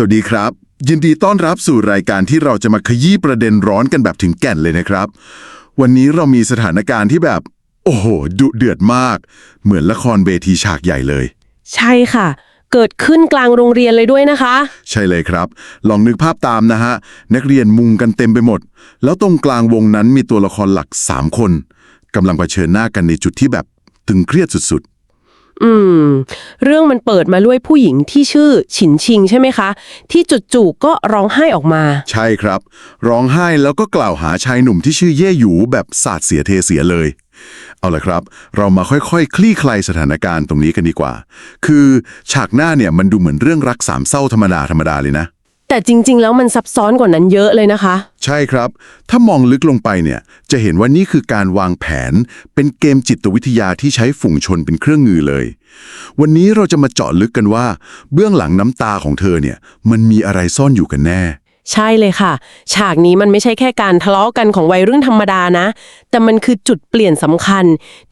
สวัสดีครับ ยินดีต้อนรับสู่รายการที่เราจะมาขยี้ประเด็นร้อนกันแบบถึงแก่นเลยนะครับ วันนี้เรามีสถานการณ์ที่แบบ โอ้โหดุเดือดมาก เหมือนละครเวทีฉากใหญ่เลย ใช่ค่ะ เกิดขึ้นกลางโรงเรียนเลยด้วยนะคะ ใช่เลยครับ ลองนึกภาพตามนะฮะ นักเรียนมุงกันเต็มไปหมด แล้วตรงกลางวงนั้นมีตัวละครหลัก 3 คนกำลังเผชิญหน้ากันในจุดที่แบบตึงเครียดสุด อืม เรื่องมันเปิดมาด้วยผู้หญิงที่ชื่อฉินชิงใช่ไหมคะ ที่จู่ๆก็ร้องไห้ออกมา ใช่ครับ ร้องไห้แล้วก็กล่าวหาชายหนุ่มที่ชื่อเย่หยูแบบสาดเสียเทเสียเลย เอาละครับ เรามาค่อยๆคคลี่คลายสถานการณ์ตรงนี้กันดีกว่า คือฉากหน้าเนี่ยมันดูเหมือนเรื่องรักสามเศร้าธรรมดาธรรมดาเลยนะ แต่จริง ๆ แล้วมันซับซ้อนกว่านั้นเยอะเลยนะคะ ใช่ครับ ถ้ามองลึกลงไปเนี่ยจะเห็นว่านี่คือการวางแผน เป็นเกมจิตวิทยาที่ใช้ฝูงชนเป็นเครื่องมือเลย วันนี้เราจะมาเจาะลึกกันว่า เบื้องหลังน้ำตาของเธอเนี่ยมันมีอะไรซ่อนอยู่กันแน่ ใช่เลยค่ะ ฉากนี้มันไม่ใช่แค่การทะเลาะกันของวัยรุ่นธรรมดานะ แต่มันคือจุดเปลี่ยนสำคัญ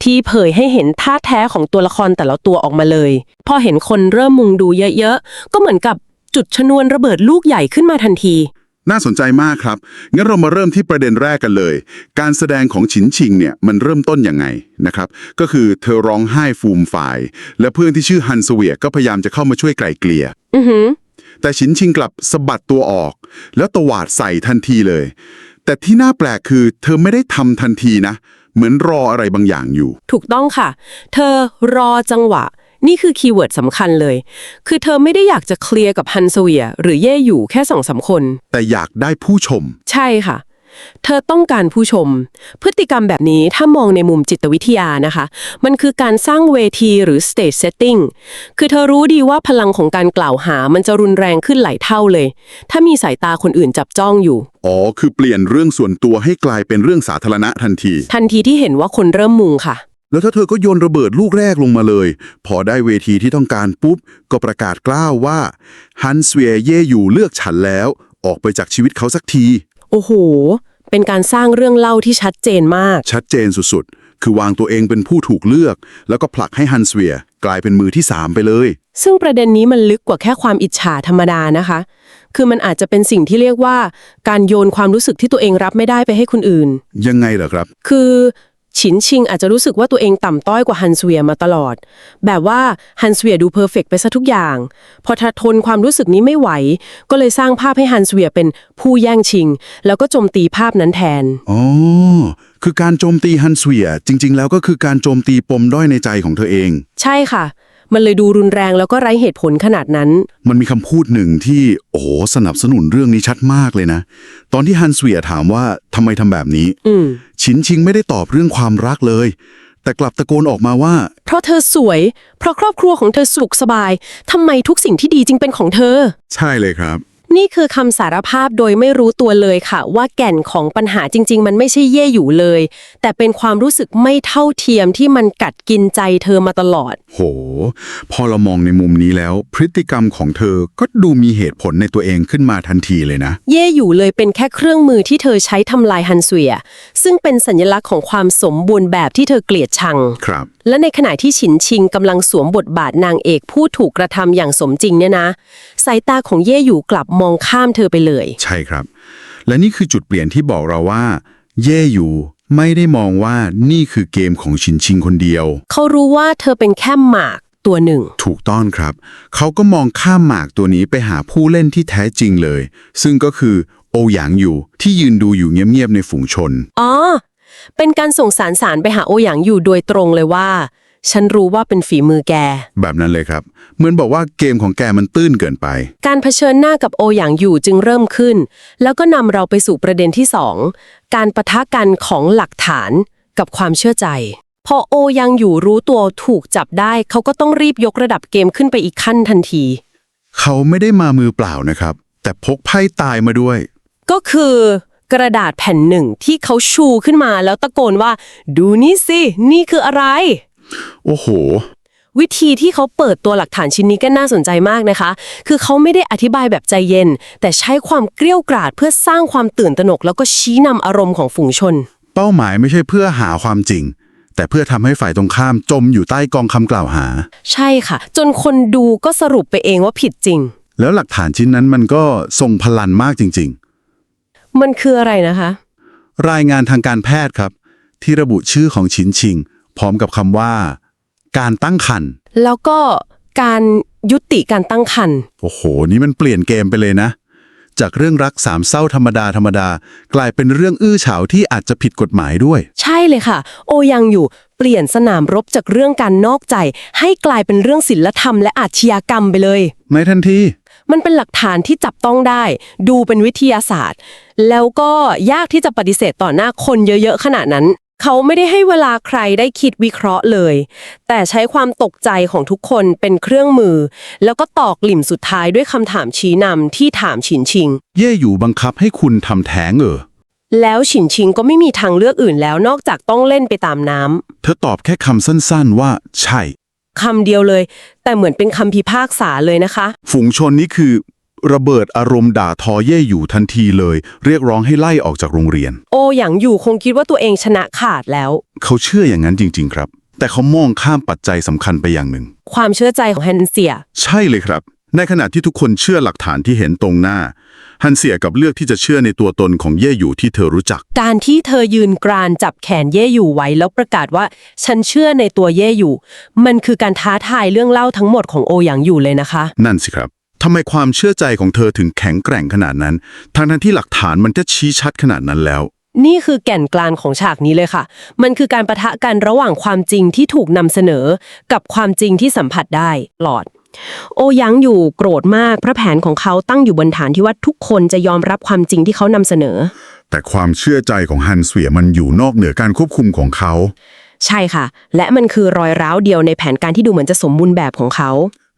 ที่เผยให้เห็นท่าแท้ของตัวละครแต่ละตัวออกมาเลย พอเห็นคนเริ่มมุงดูเยอะๆ ก็เหมือนกับ จุดชนวนระเบิดลูกใหญ่ขึ้นมาทันที น่าสนใจมากครับ งั้นเรามาเริ่มที่ประเด็นแรกกันเลย การแสดงของฉินชิงเนี่ยมันเริ่มต้นยังไงนะครับ ก็คือเธอร้องไห้ฟูมฝ่าย และเพื่อนที่ชื่อฮันเสเวียก็พยายามจะเข้ามาช่วยไกล่เกลี่ย อือหือ แต่ฉินชิงกลับสะบัดตัวออก แล้วตวาดใส่ทันทีเลย แต่ที่น่าแปลกคือ เธอไม่ได้ทำทันทีนะ เหมือนรออะไรบางอย่างอยู่ ถูกต้องค่ะ เธอรอจังหวะ นี่คือคีย์เวิร์ดสำคัญเลย คือเธอไม่ได้อยากจะเคลียร์กับฮันเสเวียหรือเย่อยู่แค่สองสามคน แต่อยากได้ผู้ชม ใช่ค่ะ เธอต้องการผู้ชม พฤติกรรมแบบนี้ถ้ามองในมุมจิตวิทยานะคะ มันคือการสร้างเวทีหรือ stage setting คือเธอรู้ดีว่าพลังของการกล่าวหามันจะรุนแรงขึ้นหลายเท่าเลย ถ้ามีสายตาคนอื่นจับจ้องอยู่ อ๋อ คือเปลี่ยนเรื่องส่วนตัวให้กลายเป็นเรื่องสาธารณะทันที ทันทีที่เห็นว่าคนเริ่มมุงค่ะ แล้วถ้าเธอก็โยนระเบิดลูกแรกลงมาเลย พอได้เวทีที่ต้องการปุ๊บ ก็ประกาศกล้าวว่าฮันสเวียเย่อยู่เลือกฉันแล้ว ออกไปจากชีวิตเขาสักที โอ้โห เป็นการสร้างเรื่องเล่าที่ชัดเจนมาก ชัดเจนสุดๆ คือวางตัวเองเป็นผู้ถูกเลือก แล้วก็ผลักให้ฮันสเวียกลายเป็นมือที่สามไปเลย ซึ่งประเด็นนี้มันลึกกว่าแค่ความอิจฉาธรรมดานะคะ คือมันอาจจะเป็นสิ่งที่เรียกว่า การโยนความรู้สึกที่ตัวเองรับไม่ได้ไปให้คนอื่น ยังไงเหรอครับ คือ ฉินชิงอาจจะรู้สึกว่าตัวเองต่ำต้อยกว่าฮันสเวียมาตลอด แบบว่าฮันสเวียดูเพอร์เฟกต์ไปซะทุกอย่าง พอเธอทนความรู้สึกนี้ไม่ไหว ก็เลยสร้างภาพให้ฮันสเวียเป็นผู้แย่งชิง แล้วก็โจมตีภาพนั้นแทน อ๋อ คือการโจมตีฮันสเวียจริง ๆ แล้วก็คือการโจมตีปมด้อยในใจของเธอเอง ใช่ค่ะ มันเลยดูรุนแรงแล้วก็ไร้เหตุผลขนาดนั้น มันมีคำพูดหนึ่งที่โอ้โหสนับสนุนเรื่องนี้ชัดมากเลยนะ ตอนที่ฮันสเวียถามว่าทำไมทำแบบนี้ อืม ชินชิงไม่ได้ตอบเรื่องความรักเลย แต่กลับตะโกนออกมาว่า เพราะเธอสวย เพราะครอบครัวของเธอสุขสบายทำไมทุกสิ่งที่ดีจึงเป็นของเธอ ใช่เลยครับ นี่คือคำสารภาพโดยไม่รู้ตัวเลยค่ะ ว่าแก่นของปัญหาจริง ๆ มันไม่ใช่เย่อยู่เลย แต่เป็นความรู้สึกไม่เท่าเทียมที่มันกัดกินใจเธอมาตลอด โห พอเรามองในมุมนี้แล้ว พฤติกรรมของเธอก็ดูมีเหตุผลในตัวเองขึ้นมาทันทีเลยนะ เย่อยู่เลยเป็นแค่เครื่องมือที่เธอใช้ทำลายฮันเสวีย ซึ่งเป็นสัญลักษณ์ของความสมบูรณ์แบบที่เธอเกลียดชัง ครับ และในขณะที่ฉินชิงกำลังสวมบทบาทนางเอกผู้ถูกกระทำอย่างสมจริงเนี่ยนะ สายตาของเย่อยู่กลับมองข้ามเธอไปเลย ใช่ครับ และนี่คือจุดเปลี่ยนที่บอกเราว่า เย่อยู่ไม่ได้มองว่านี่คือเกมของชินชิงคนเดียว เขารู้ว่าเธอเป็นแค่หมากตัวหนึ่ง ถูกต้องครับ เขาก็มองข้ามหมากตัวนี้ไปหาผู้เล่นที่แท้จริงเลย ซึ่งก็คือโอหยางอยู่ที่ยืนดูอยู่เงียบๆในฝูงชน อ๋อ เป็นการส่งสารสารไปหาโอหยางอยู่โดยตรงเลยว่า ฉันรู้ว่าเป็นฝีมือแก แบบนั้นเลยครับ เหมือนบอกว่าเกมของแกมันตื้นเกินไป การเผชิญหน้ากับโอหยางอยู่จึงเริ่มขึ้น แล้วก็นำเราไปสู่ประเด็นที่สองการปะทะกันของหลักฐานกับความเชื่อใจ พอโอยังอยู่รู้ตัวถูกจับได้ เขาก็ต้องรีบยกระดับเกมขึ้นไปอีกขั้นทันที เขาไม่ได้มามือเปล่านะครับ แต่พกไพ่ตายมาด้วย ก็คือกระดาษแผ่นหนึ่งที่เขาชูขึ้นมาแล้วตะโกนว่า ดูนี่สิ นี่คืออะไร โอ้โห วิธีที่เขาเปิดตัวหลักฐานชิ้นนี้ก็น่าสนใจมากนะคะ คือเขาไม่ได้อธิบายแบบใจเย็น แต่ใช้ความเกลี้ยวกราดเพื่อสร้างความตื่นตระหนก แล้วก็ชี้นำอารมณ์ของฝูงชน เป้าหมายไม่ใช่เพื่อหาความจริง แต่เพื่อทำให้ฝ่ายตรงข้ามจมอยู่ใต้กองคำกล่าวหา ใช่ค่ะ จนคนดูก็สรุปไปเองว่าผิดจริง แล้วหลักฐานชิ้นนั้นมันก็ทรงพลันมากจริง มันคืออะไรนะคะ ๆ รายงานทางการแพทย์ครับ ที่ระบุชื่อของฉินชิง พร้อมกับคำว่า การตั้งครรภ์แล้วก็การยุติการตั้งครรภ์โอ้โห นี่มันเปลี่ยนเกมไปเลยนะ จากเรื่องรักสามเศร้าธรรมดาธรรมดา กลายเป็นเรื่องอื้อฉาวที่อาจจะผิดกฎหมายด้วย ใช่เลยค่ะ โอยังอยู่เปลี่ยนสนามรบจากเรื่องการนอกใจ ให้กลายเป็นเรื่องศิลธรรมและอาชญากรรมไปเลย ในทันที มันเป็นหลักฐานที่จับต้องได้ ดูเป็นวิทยาศาสตร์ แล้วก็ยากที่จะปฏิเสธต่อหน้าคนเยอะๆขนาดนั้น เขาไม่ได้ให้เวลาใครได้คิดวิเคราะห์เลย แต่ใช้ความตกใจของทุกคนเป็นเครื่องมือ แล้วก็ตอกกลิ่มสุดท้ายด้วยคำถามชี้นำที่ถามฉินชิง เย่อยู่บังคับให้คุณทำแท้งเออแล้วฉินชิงก็ไม่มีทางเลือกอื่นแล้วนอกจากต้องเล่นไปตามน้ำเธอตอบแค่คำสั้นๆว่า ใช่คำเดียวเลย แต่เหมือนเป็นคำพิพากษาเลยนะคะ ฝูงชนนี้คือ ระเบิดอารมณ์ด่าทอเย่อยู่ทันทีเลย เรียกร้องให้ไล่ออกจากโรงเรียน โออย่างอยู่คงคิดว่าตัวเองชนะขาดแล้ว เขาเชื่ออย่างนั้นจริง ๆ ครับ แต่เขามองข้ามปัจจัยสำคัญไปอย่างหนึ่ง ความเชื่อใจของแฮนเซีย ใช่เลยครับ ในขณะที่ทุกคนเชื่อหลักฐานที่เห็นตรงหน้า ฮันเสียกับเลือกที่จะเชื่อในตัวตนของเย่อยู่ที่เธอรู้จัก การที่เธอยืนกรานจับแขนเย่อยู่ไว้แล้วประกาศว่า ฉันเชื่อในตัวเย่อยู่ มันคือการท้าทายเรื่องเล่าทั้งหมดของโอหยางอยู่เลยนะคะ นั่นสิครับ ทำไมความเชื่อใจของเธอถึงแข็งแกร่งขนาดนั้น ทั้งนั้นที่หลักฐานมันจะชี้ชัดขนาดนั้นแล้ว นี่คือแก่นกลางของฉากนี้เลยค่ะ มันคือการประทะกันระหว่างความจริงที่ถูกนำเสนอ กับความจริงที่สัมผัสได้หลอด โอยังอยู่โกรธมาก เพราะแผนของเขาตั้งอยู่บนฐานที่ว่าทุกคนจะยอมรับความจริงที่เขานำเสนอ แต่ความเชื่อใจของฮันเสวียมันอยู่นอกเหนือการควบคุมของเขา ใช่ค่ะ และมันคือรอยร้าวเดียวในแผนการที่ดูเหมือนจะสมบูรณ์แบบของเขา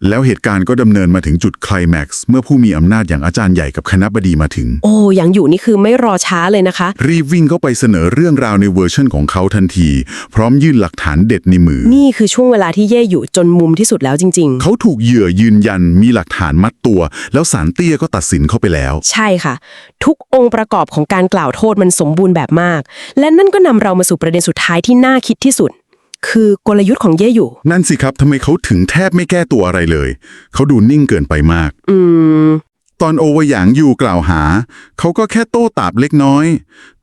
แล้วเหตุการณ์ก็ดำเนินมาถึงจุดไคลแม็กซ์เมื่อผู้มีอำนาจอย่างอาจารย์ใหญ่กับคณะบดีมาถึง โอ้ยังอยู่นี่คือไม่รอช้าเลยนะคะ รีบวิ่งเข้าไปเสนอเรื่องราวในเวอร์ชันของเขาทันที พร้อมยื่นหลักฐานเด็ดในมือ นี่คือช่วงเวลาที่เย่อยู่จนมุมที่สุดแล้วจริง เขาถูกเหยื่อยืนยันมีหลักฐานมัดตัว แล้วศาลเตี้ยก็ตัดสินเขาไปแล้ว ๆ ใช่ค่ะ ทุกองค์ประกอบของการกล่าวโทษมันสมบูรณ์แบบมาก และนั่นก็นำเรามาสู่ประเด็นสุดท้ายที่น่าคิดที่สุด คือกลยุทธ์ของเย่อยู่ นั่นสิครับทำไมเขาถึงแทบไม่แก้ตัวอะไรเลย เขาดูนิ่งเกินไปมาก อืม ตอนโอวหยางอยู่กล่าวหา เขาก็แค่โต้ตอบเล็กน้อย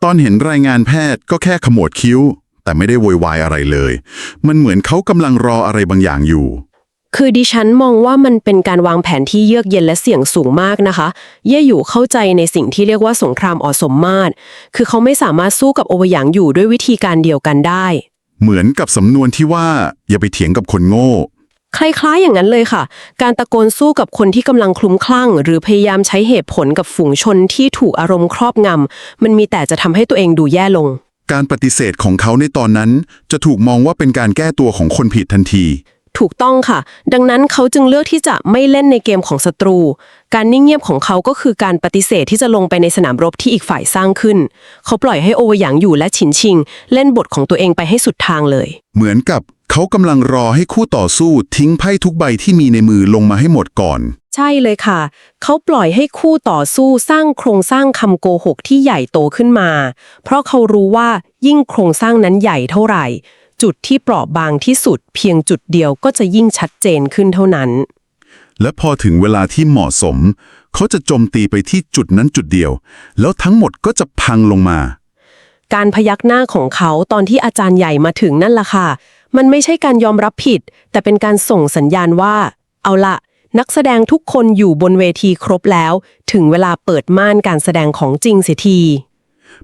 ตอนเห็นรายงานแพทย์ก็แค่ขมวดคิ้ว แต่ไม่ได้โวยวายอะไรเลย มันเหมือนเขากำลังรออะไรบางอย่างอยู่ คือดิฉันมองว่ามันเป็นการวางแผนที่เยือกเย็นและเสี่ยงสูงมากนะคะ เย่อยู่เข้าใจในสิ่งที่เรียกว่าสงครามอสมมาตร คือเขาไม่สามารถสู้กับโอวหยางอยู่ด้วยวิธีการเดียวกันได้ เหมือนกับสำนวนที่ว่าอย่าไปเถียงกับคนโง่ คล้ายๆ อย่างนั้นเลยค่ะ การตะโกนสู้กับคนที่กำลังคลุ้มคลั่ง หรือพยายามใช้เหตุผลกับฝูงชนที่ถูกอารมณ์ครอบงำมันมีแต่จะทำให้ตัวเองดูแย่ลง การปฏิเสธของเขาในตอนนั้น จะถูกมองว่าเป็นการแก้ตัวของคนผิดทันที ถูกต้องค่ะ ดังนั้นเขาจึงเลือกที่จะไม่เล่นในเกมของศัตรู การนิ่งเงียบของเขาก็คือการปฏิเสธที่จะลงไปในสนามรบที่อีกฝ่ายสร้างขึ้น เขาปล่อยให้โอวหยางอยู่และฉินชิง เล่นบทของตัวเองไปให้สุดทางเลย เหมือนกับเขากำลังรอให้คู่ต่อสู้ทิ้งไพ่ทุกใบที่มีในมือลงมาให้หมดก่อน ใช่เลยค่ะ เขาปล่อยให้คู่ต่อสู้สร้างโครงสร้างคำโกหกที่ใหญ่โตขึ้นมา เพราะเขารู้ว่ายิ่งโครงสร้างนั้นใหญ่เท่าไหร่ จุดที่เปราะบางที่สุด เพียงจุดเดียวก็จะยิ่งชัดเจนขึ้นเท่านั้น และพอถึงเวลาที่เหมาะสม เขาจะโจมตีไปที่จุดนั้นจุดเดียว แล้วทั้งหมดก็จะพังลงมา การพยักหน้าของเขาตอนที่อาจารย์ใหญ่มาถึงนั่นล่ะค่ะ มันไม่ใช่การยอมรับผิด แต่เป็นการส่งสัญญาณว่า เอาละนักแสดงทุกคนอยู่บนเวทีครบแล้ว ถึงเวลาเปิดม่านการแสดงของจริงเสียที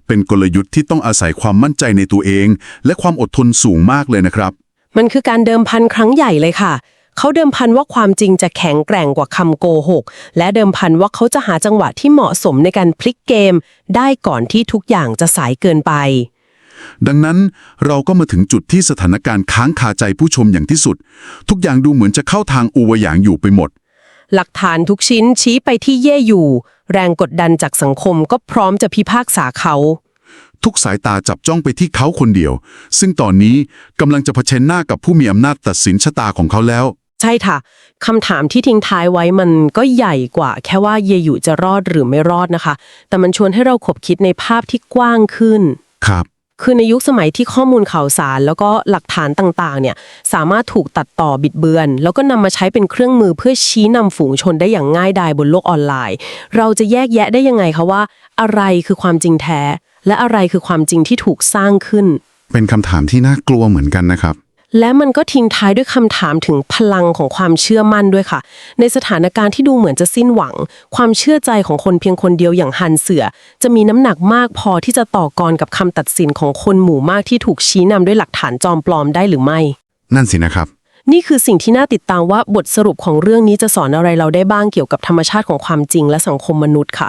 เป็นกลยุทธ์ที่ต้องอาศัยความมั่นใจในตัวเอง และความอดทนสูงมากเลยนะครับ มันคือการเดิมพันครั้งใหญ่เลยค่ะ เขาเดิมพันว่าความจริงจะแข็งแกร่งกว่าคำโกหก และเดิมพันว่าเขาจะหาจังหวะที่เหมาะสมในการพลิกเกม ได้ก่อนที่ทุกอย่างจะสายเกินไป ดังนั้นเราก็มาถึงจุดที่สถานการณ์ค้างคาใจผู้ชมอย่างที่สุด ทุกอย่างดูเหมือนจะเข้าทางอูวหยางอยู่ไปหมด หลักฐานทุกชิ้นชี้ไปที่เย่อยู่ แรงกดดันจากสังคมก็พร้อมจะพิพากษาเขา ทุกสายตาจับจ้องไปที่เขาคนเดียว ซึ่งตอนนี้กำลังจะเผชิญหน้ากับผู้มีอำนาจตัดสินชะตาของเขาแล้ว ใช่ค่ะคำถามที่ทิ้งท้ายไว้มันก็ใหญ่กว่า แค่ว่าเยอยู่จะรอดหรือไม่รอดนะคะ แต่มันชวนให้เราขบคิดในภาพที่กว้างขึ้น ครับ คือในยุคสมัยที่ข้อมูลข่าวสาร แล้วก็หลักฐานต่างๆ เนี่ยสามารถถูกตัดต่อบิดเบือน แล้วก็นำมาใช้เป็นเครื่องมือเพื่อชี้นำฝูงชนได้อย่างง่ายดายบนโลกออนไลน์ เราจะแยกแยะได้ยังไงคะว่า อะไรคือความจริงแท้ และอะไรคือความจริงที่ถูกสร้างขึ้น เป็นคำถามที่น่ากลัวเหมือนกันนะครับ และมันก็ทิ้งท้ายด้วยคำถามถึงพลังของความเชื่อมั่นด้วยค่ะ ในสถานการณ์ที่ดูเหมือนจะสิ้นหวัง ความเชื่อใจของคนเพียงคนเดียวอย่างฮันเสือ จะมีน้ำหนักมากพอที่จะต่อกรกับคำตัดสินของคนหมู่มากที่ถูกชี้นำด้วยหลักฐานจอมปลอมได้หรือไม่ นั่นสินะครับ นี่คือสิ่งที่น่าติดตามว่าบทสรุปของเรื่องนี้จะสอนอะไรเราได้บ้างเกี่ยวกับธรรมชาติของความจริงและสังคมมนุษย์ค่ะ